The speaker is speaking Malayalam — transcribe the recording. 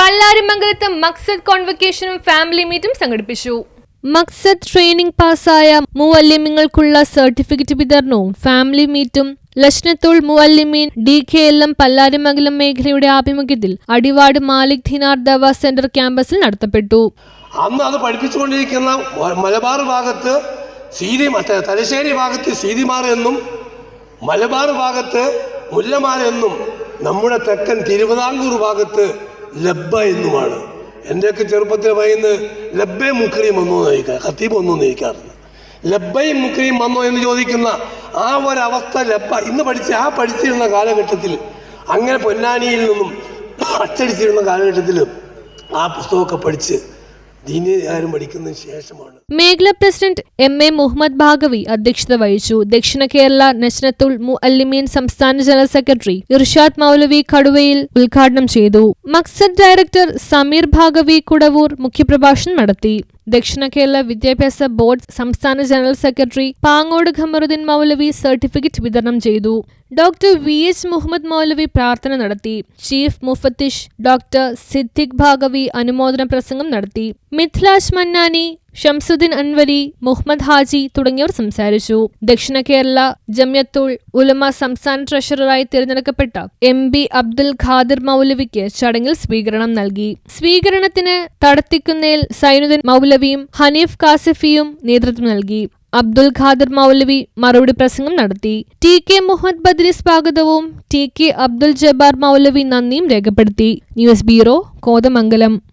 പല്ലാരിമംഗലത്ത് മക്സദ് കോൺവക്കേഷനും ഫാമിലി മീറ്റും സംഘടിപ്പിച്ചു. മക്സദ് ട്രെയിനിംഗ് പാസായ മൂവല്യമിങ്ങൾക്കുള്ള സർട്ടിഫിക്കറ്റ് വിതരണവും ഫാമിലി മീറ്റും ലഷ്നത്തുൾ മുവല്ലിമീൻ D K L M Pallarimangalam മേഖലയുടെ ആഭിമുഖ്യത്തിൽ അടിവാട് മാലിക് ധിനാർ ദവ സെന്റർ ക്യാമ്പസിൽ നടത്തപ്പെട്ടു. അന്ന് അത് പഠിപ്പിച്ചുകൊണ്ടിരിക്കുന്ന മലബാർ ഭാഗത്ത് സീതി മറ്റേ തലശ്ശേരി ഭാഗത്ത് സീതിമാർ എന്നും മലബാർ ഭാഗത്ത് മുല്ലമാർ എന്നും നമ്മുടെ തെക്കൻ തിരുവിതാംകൂർ ഭാഗത്ത് ലബ്ബ എന്നുമാണ്. എന്റെയൊക്കെ ചെറുപ്പത്തിൽ പറയുന്നത് ലബ്ബയും മുക്രീം വന്നു എന്ന് ചോദിക്കുക ഖത്തീബ് വന്നു എന്ന് ചോദിക്കാറുണ്ട്. ലബ്ബയും മുക്രീം വന്നോ എന്ന് ചോദിക്കുന്ന ആ ഒരവസ്ഥ ലബ്ബ ഇന്ന് പഠിച്ച ആ പഠിച്ചിരുന്ന കാലഘട്ടത്തിൽ അങ്ങനെ പൊന്നാനിയിൽ നിന്നും അച്ചടിച്ചിരുന്ന കാലഘട്ടത്തിൽ ആ പുസ്തകമൊക്കെ പഠിച്ച് മേഖലാ president M A Muhammad Bhagavi അധ്യക്ഷത വഹിച്ചു. ദക്ഷിണ കേരള നസ്നത്തുൽ മുഅല്ലിമീൻ സംസ്ഥാന ജനറൽ സെക്രട്ടറി ഇർഷാദ് മൗലവി കടുവയിൽ ഉദ്ഘാടനം ചെയ്തു. മക്സദ് ഡയറക്ടർ സമീർ ഭാഗവി കുടവൂർ മുഖ്യപ്രഭാഷണം നടത്തി. ദക്ഷിണ കേരള വിദ്യാഭ്യാസ ബോർഡ് സംസ്ഥാന general secretary Pangode Khamaruddeen Maulavi certificate വിതരണം ചെയ്തു. Doctor V H Muhammad Maulavi പ്രാർത്ഥന നടത്തി. ചീഫ് മുഫത്തിഷ് ഡോക്ടർ സിദ്ദിഖ് ഭാഗവി അനുമോദന പ്രസംഗം നടത്തി. മിഥിലാഷ് മന്നാനി ഷംസുദ്ദീൻ അൻവരി മുഹമ്മദ് ഹാജി തുടങ്ങിയവർ സംസാരിച്ചു. ദക്ഷിണ കേരള ജമ്യത്തുൾ ഉലമ സംസ്ഥാന ട്രഷററായി തിരഞ്ഞെടുക്കപ്പെട്ട എം ബി അബ്ദുൽ ഖാദിർ മൗലവിക്ക് ചടങ്ങിൽ സ്വീകരണം നൽകി. സ്വീകരണത്തിന് തടത്തിക്കുന്നേൽ സൈനുദ്ദീൻ മൗലവിയും ഹനീഫ് കാസിഫിയും നേതൃത്വം നൽകി. അബ്ദുൽ ഖാദിർ മൗലവി മറുപടി പ്രസംഗം നടത്തി. ടി കെ മുഹമ്മദ് ബദ്രി സ്വാഗതവും ടി കെ അബ്ദുൽ ജബ്ബാർ മൗലവി നന്ദിയും രേഖപ്പെടുത്തി. News bureau Kothamangalam.